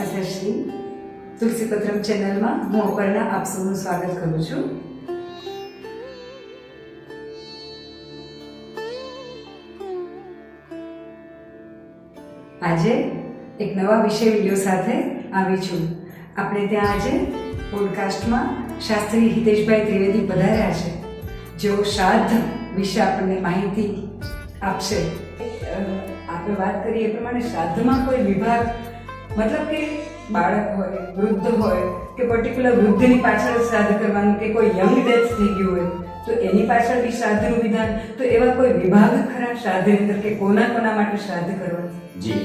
માતાશ્રી તુલસીપત્રમ ચેનલમાં હું અપર્ણા આપ સૌનું સ્વાગત કરું છું. આજે એક નવા વિષય વીડિયો સાથે આવી છું. આપણે ત્યાં આજે પોડકાસ્ટમાં શાસ્ત્રી હિતેશભાઈ ત્રિવેદી પધાર્યા છે. જેઓ શ્રાદ્ધ વિશે આપણને માહિતી આપશે. આપણે વાત કરીએ એ પ્રમાણે શ્રાદ્ધમાં કોઈ વિભાગ મતલબ કે બાળક હોય વૃદ્ધ હોય કે પર્ટિક્યુલર વૃદ્ધની પાછળ શ્રાદ્ધ કરવાનું કે કોઈ યંગ ડેથ થઈ ગયું હોય તો એની પાછળ બી શ્રાદ્ધનું વિધાન. તો એવા કોઈ વિભાગ ખરા શ્રાદ્ધની અંદર કે કોના કોના માટે શ્રાદ્ધ કરવા જી.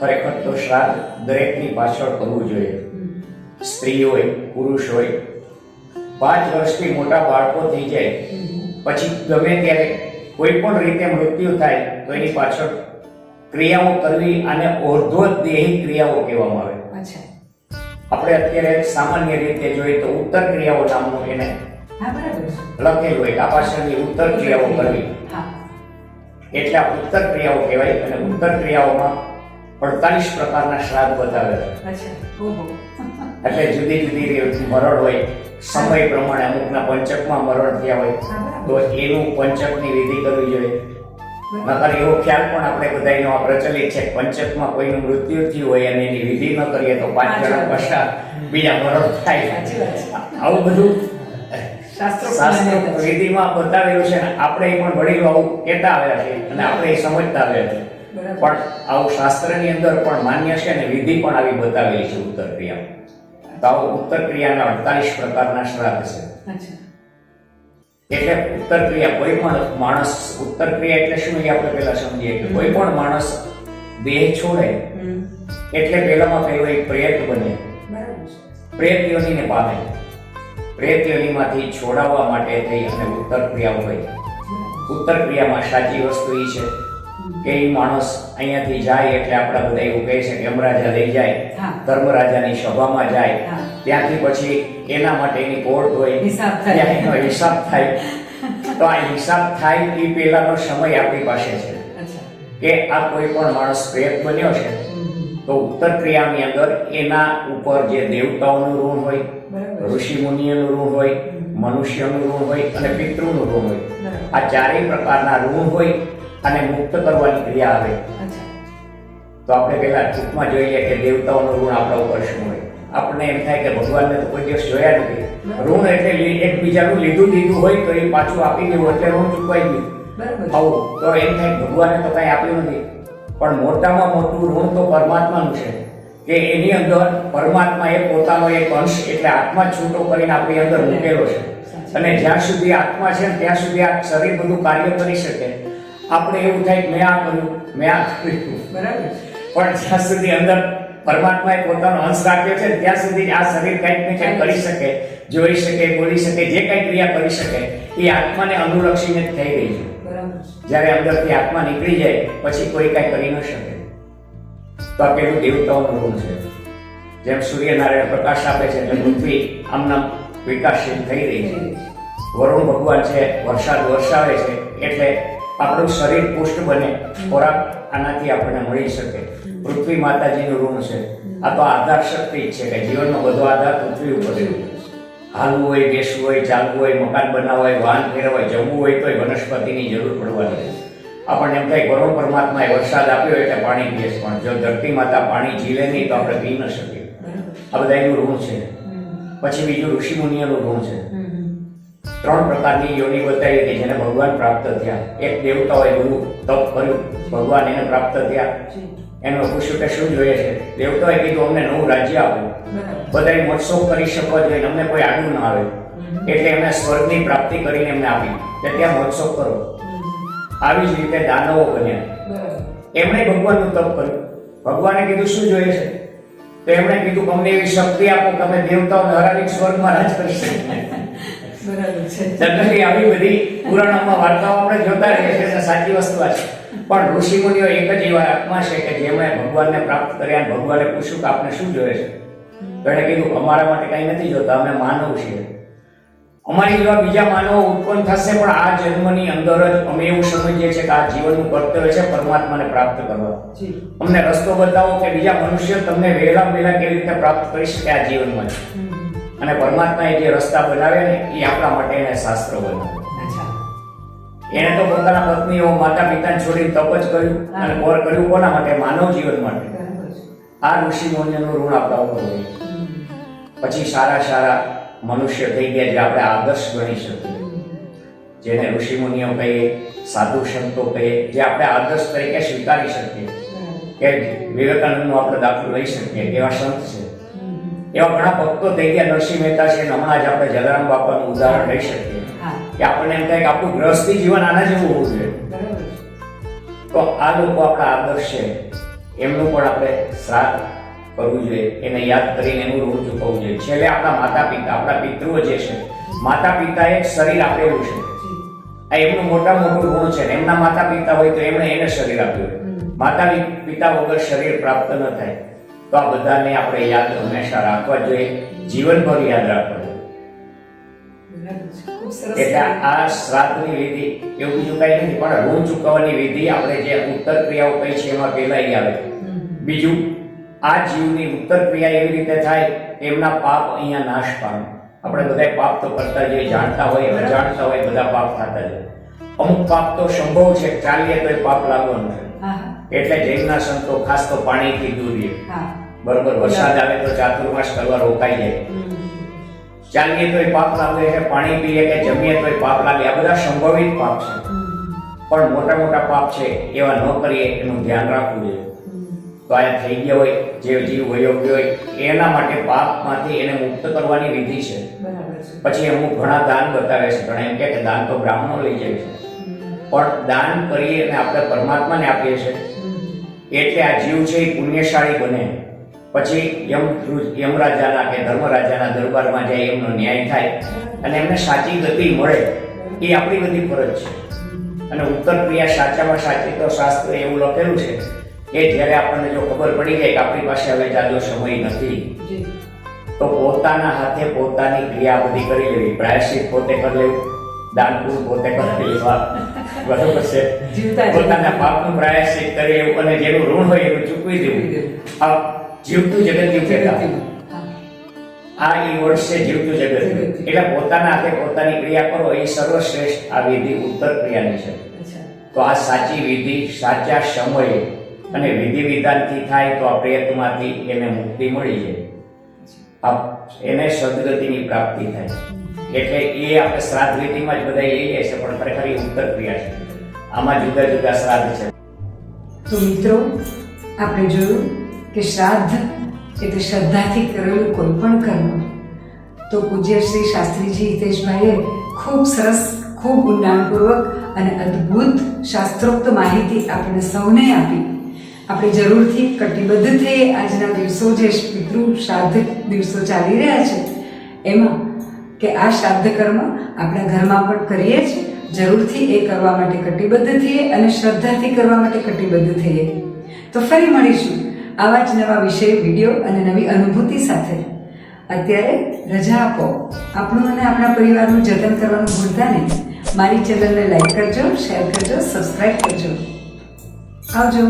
ખરેખર તો શ્રાદ્ધ દરેકની પાછળ કરવું જોઈએ. સ્ત્રી હોય પુરુષ હોય પાંચ વર્ષથી મોટા બાળકો થઈ જાય. પછી ગમે ત્યારે કોઈ પણ રીતે મૃત્યુ થાય તો એની પાછળ ક્રિયાઓ કરવી અને ઓર્ધ્વદેહી ક્રિયાઓ કહેવામાં આવે. આપણે અત્યારે સામાન્ય રીતે જોઈએ તો ઉત્તર ક્રિયાઓ નામનું એને લખેલું હોય આ પાછળની ઉત્તર ક્રિયાઓ કરવી. એટલે આ ઉત્તર ક્રિયાઓ કહેવાય અને ઉત્તર ક્રિયાઓમાં અડતાલીસ પ્રકારના શ્રાદ્ધ બતાવે છે. એટલે જુદી જુદી મરણ હોય સમય પ્રમાણે અમુકના પંચકમાં મરણ થયા હોય તો એનું પંચકની વિધિ કરવી જોઈએ. નકર એવો ખ્યાલ પણ આપણે બધાનો પ્રચલિત છે પંચકમાં કોઈનું મૃત્યુ થયું હોય અને એની વિધિ ન કરીએ તો પાંચ જણા પશ્ચાત બીજા મરણ થાય. આવું બધું શાસ્ત્ર વિધિમાં બતાવેલું છે આપણે પણ વડીલો આવું કહેતા આવ્યા છે અને આપણે એ સમજતા આવ્યા છે. પણ આવું શાસ્ત્રની અંદર પણ માન્ય છે અને વિધિ પણ આવી બતાવેલી છે ઉત્તર ક્રિયા તો આવું ઉત્તર ક્રિયાના અડતાલીસ પ્રકારના શ્રાદ્ધ છે. અચ્છા. એટલે ઉત્તર ક્રિયા કોઈ પણ માણસ ઉત્તર ક્રિયા એટલે શું એ આપણે પેલા સમજીએ કે કોઈ પણ માણસ દેહ છોડે એટલે પહેલામાં પહેલો એક પ્રેત બને. પ્રેત યોનીને પામે. પ્રેત યોનીમાંથી છોડાવવા માટે થઈ અને ઉત્તર ક્રિયા હોય. ઉત્તર ક્રિયામાં સાચી વસ્તુ એ છે કે એ માણસ અહીંયાથી જાય એટલે આપણા બધા એવું કહે છે કે યમરાજા લઈ જાય. ધર્મરાજાની સભામાં જાય ત્યાંથી પછી એના માટેની બોર્ડ હોય હિસાબ થાય. એનો હિસાબ થાય. તો આ હિસાબ થાય એ પહેલાનો સમય આપણી પાસે છે. કે આ કોઈ પણ માણસ પ્રેત બન્યો છે તો ઉત્તર ક્રિયાની અંદર એના ઉપર જે દેવતાઓનું ઋણ હોય ઋષિ મુનિઓનું ઋણ હોય મનુષ્યનું ઋણ હોય અને પિતૃનું ઋણ હોય. આ ચારેય પ્રકારના ઋણ હોય અને મુક્ત કરવાની ક્રિયા આવે. તો આપણે પહેલા ટૂંકમાં જોઈએ કે દેવતાઓનું ઋણ આપણા ઉપર શું હોય. આપણને એમ થાય કે ભગવાનને તો કોઈ દિવસ જોયા નથી. ઋણ એટલે એકબીજાનું લીધું લીધું હોય તો એ પાછું આપી દેવું એટલે ઋણ ચૂકવાઈ ગયું. આવું. તો એમ થાય ભગવાને તો કાંઈ આપ્યું નથી. પણ મોટામાં મોટું ઋણ તો પરમાત્માનું છે. કે એની અંદર પરમાત્મા એ પોતાનો એક અંશ એટલે આત્મા છૂટો કરીને આપણી અંદર મૂકેલો છે. અને જ્યાં સુધી આત્મા છે ત્યાં સુધી આ શરીર બધું કાર્ય કરી શકે. આપણે એવું થાય કે મેં આ કર્યું મેં આ કર્યું. બરાબર પણ જ્યાં સુધી અંદર પરમાત્માએ પોતાનો અંશ રાખ્યો છે ત્યાં સુધી આ શરીર કંઈક ને કંઈક કરી શકે જોઈ શકે બોલી શકે જે કંઈ ક્રિયા કરી શકે એ આત્માને અનુલક્ષીને જ થઈ રહી છે. જ્યારે અંદરથી આત્મા નીકળી જાય પછી કોઈ કાંઈ કરી ન શકે. તો આ પેલું દેવતાઓનું ઋણ છે. જેમ સૂર્યનારાયણ પ્રકાશ આપે છે એટલે પૃથ્વી આમના વિકાસશીલ થઈ રહી છે. વરુણ ભગવાન છે વરસાદ વરસાવે છે એટલે આપણું શરીર પુષ્ટ બને ખોરાક આનાથી આપણને મળી શકે. પૃથ્વી માતાજીનું ઋણ છે. આ તો આધાર શક્તિ જ છે કે જીવનનો બધો આધાર પૃથ્વી ઉપર હાલવું હોય બેસવું હોય ચાલવું હોય મકાન બનાવવું હોય વાહન ફેરવવું જમવું હોય તોય વનસ્પતિની જરૂર પડવાની આપણને એમ થાય ગૌરવ પરમાત્માએ વરસાદ આપ્યો એટલે પાણી પીએસ પણ જો ધરતી માતા પાણી જીવે નહીં તો આપણે પી ન શકીએ. આ બધા એનું ઋણ છે. પછી બીજું ઋષિ મુનિઓનું ઋણ છે. ત્રણ પ્રકારની યોની બતાવી કે જેને ભગવાન પ્રાપ્ત થયા. એક દેવતાઓએ ગુરુ તપ કર્યું. ભગવાન એને પ્રાપ્ત થયા. એનો પૂછ્યું કે શું જોઈએ છે? દેવતાએ કીધું અમને નવું રાજ્ય આપ્યું બધાય મોત્સવ કરી શકો જોઈએ અમને કોઈ આડું ના આવે. એટલે એમને સ્વર્ગની પ્રાપ્તિ કરીને એમને આપી. કે ત્યાં મોત્સવ કરો. આવી જ રીતે દાનવો બન્યા. એમણે ભગવાનનું તપ કર્યું. ભગવાને કીધું શું જોઈએ છે? તો એમણે કીધું અમને એવી શક્તિ આપો કે અમે દેવતાઓને હરાવી સ્વર્ગમાં રાજ કરી શકીએ. જનરલી આવી બધી પુરાણોમાં વાર્તાઓ આપણે જોતા રહીએ છીએ સાચી વસ્તુ આ છે. પણ ઋષિ મુનિઓ એક જ એવા આત્મા છે કે જેમણે ભગવાનને પ્રાપ્ત કર્યા અને ભગવાને પૂછ્યું કે આપને શું જોઈએ છે? તો એણે કીધું અમારા માટે કંઈ નથી જોતા અમે માનવ છીએ. અમારી જેવા બીજા માનવો ઉત્પન્ન થશે પણ આ જન્મની અંદર જ અમે એવું સમજીએ છીએ કે આ જીવનનું કર્તવ્ય છે પરમાત્માને પ્રાપ્ત કરવા. અમને રસ્તો બતાવો કે બીજા મનુષ્ય તમને વહેલા વહેલા કેવી રીતે પ્રાપ્ત કરી શકે આ જીવનમાં. અને પરમાત્માએ જે રસ્તા બનાવ્યા ને એ આપણા માટે એને શાસ્ત્ર બનાવ્યું એને તો પોતાના પત્નીઓ માતા પિતાને છોડીને તપ જ કર્યું અને કોર કર્યું કોના માટે? માનવ જીવન માટે. આ ઋષિ મુનિનું ઋણ આપણા ઉપર હોય. પછી સારા સારા મનુષ્ય થઈ ગયા જે આપણે આદર્શ ગણી શકીએ. જેને ઋષિ મુનિઓ કહીએ સાધુ સંતો કહીએ જે આપણે આદર્શ તરીકે સ્વીકારી શકીએ. કે વિવેકાનંદનો આપણે દાખલો લઈ શકીએ એવા સંત છે. એવા ઘણા ભક્તો થઈ ગયા નરસિંહ મહેતા છે હમણાં જ આપણે જલારામ બાપાનું ઉદાહરણ લઈ શકીએ. કે આપણને એમ થાય કે આપણું ગ્રહસ્થી જીવન આના જેવું હોવું જોઈએ. તો આ લોકો આપણા આદર્શ છે. એમનું પણ આપણે શ્રાદ્ધ કરવું જોઈએ. એને યાદ કરીને એનું ઋણ ચૂકવવું જોઈએ. છેલ્લે આપણા માતા પિતા આપણા પિતૃઓ જે છે માતા પિતાએ એક શરીર આપેલું છે. આ એમનું મોટા મોટું ઋણ છે એમના માતા પિતા હોય તો એમણે એને શરીર આપ્યું. માતા પિતા વગર શરીર પ્રાપ્ત ન થાય. તો આ બધાને આપણે યાદ હંમેશા રાખવા જોઈએ. જીવનભર યાદ રાખવા જોઈએ એટલે આ શ્રાદ્ધની વિધિ એવું બીજું કઈ નથી પણ ઋણ ચૂકવવાની વિધિ આપણે જે ઉત્તર ક્રિયાઓ કઈ છે એમાં પહેલા આવે બીજું આ જીવની ઉત્તર ક્રિયા એવી રીતે થાય એમના પાપ અહીંયા નાશ પામે. આપણે બધા પાપ તો કરતા જે જાણતા હોય અજાણતા હોય બધા પાપ થતા જાય. અમુક પાપ તો સંભવ છે ચાલીએ તો એ પાપ લાગવાનું છે. એટલે જૈનના સંતો ખાસ તો પાણીથી દૂર રહે. બરોબર વરસાદ આવે તો ચાતુર્માસ કરવા રોકાઈ જાય. ચાલીએ તો પાપ લાગે છે પાણી પીએ કે જમીએ તો પાપ લાગે. આ બધા સંભવિત પાપ છે. પણ મોટા મોટા પાપ છે એવા ન કરીએ એનું ધ્યાન રાખવું જોઈએ. તો આ થઈ ગયા હોય જે જીવ વયોગ્ય હોય એના માટે પાપમાંથી એને મુક્ત કરવાની વિધિ છે. પછી અમુક ઘણા દાન બતાવે છે. ઘણા એમ કે દાન તો બ્રાહ્મણો લઈ જાય છે. પણ દાન કરીએ અને આપણે પરમાત્માને આપીએ છીએ. એટલે આ જીવ છે એ પુણ્યશાળી બને. પછી યમ યમરાજાના કે ધર્મરાજાના દરબારમાં જાય એમનો ન્યાય થાય અને એમને સાચી ગતિ મળે એ આપણી બધી ફરજ છે. અને ઉત્તર ક્રિયા સાચામાં સાચી તો શાસ્ત્ર એવું લખેલું છે કે જ્યારે આપણને જો ખબર પડી જાય કે આપણી પાસે હવે જાજો સમય નથી તો પોતાના હાથે પોતાની ક્રિયા બધી કરી લેવી. પ્રાયશ્ચિત પોતે કરી લેવું દાનપુર પોતે કરી લેવા. બરોબર છે પોતાના પાપનું પ્રાયશ્ચિત કરી એવું અને જેનું ઋણ હોય એનું ચૂકવી દેવું. આ જીવતું જગત જેવું કહેતા આ એ વર્ડ છે જીવતું જગત. એટલે પોતાના હાથે પોતાની ક્રિયા કરો એ સર્વશ્રેષ્ઠ આ વિધિ ઉત્તર ક્રિયાની છે. તો આ સાચી વિધિ સાચા સમયે અને વિધિ વિધાનથી થાય તો આ પ્રયત્નમાંથી એને મુક્તિ મળી જાય. એને સદગતિની પ્રાપ્તિ થાય. એટલે એ આપણે શ્રાદ્ધ વિધિમાં જ બધા લઈએ છીએ પણ ખરેખર એ ઉત્તર ક્રિયા છે. આમાં જુદા જુદા શ્રાદ્ધ છે. તો મિત્રો, આપણે જોયું કે શ્રાદ્ધ એટલે શ્રદ્ધાથી કરેલું કોઈ પણ કર્મ. તો પૂજ્ય શ્રી શાસ્ત્રીજી હિતેશભાઈએ ખૂબ સરસ, ખૂબ ઊંડાણપૂર્વક અને અદ્ભુત શાસ્ત્રોક્ત માહિતી આપણને સૌને આપી. આપણે જરૂરથી કટિબદ્ધ થઈએ. આજના દિવસો જે પિતૃ શ્રાદ્ધ દિવસો ચાલી રહ્યા છે, એમાં કે આ શ્રાદ્ધ કર્મ આપણા ઘરમાં પણ કરીએ જ જરૂરથી એ કરવા માટે કટિબદ્ધ થઈએ અને શ્રદ્ધાથી કરવા માટે કટિબદ્ધ થઈએ. તો ફરી મળીશું આવા જ નવા વિષય, વીડિયો અને નવી અનુભૂતિ સાથે. અત્યારે રજા આપો. આપણું અને આપણા પરિવારનું જતન કરવાનું ભૂલતા નહીં. મારી ચેનલને લાઈક કરજો, શેર કરજો સબસ્ક્રાઈબ કરજો. આવજો.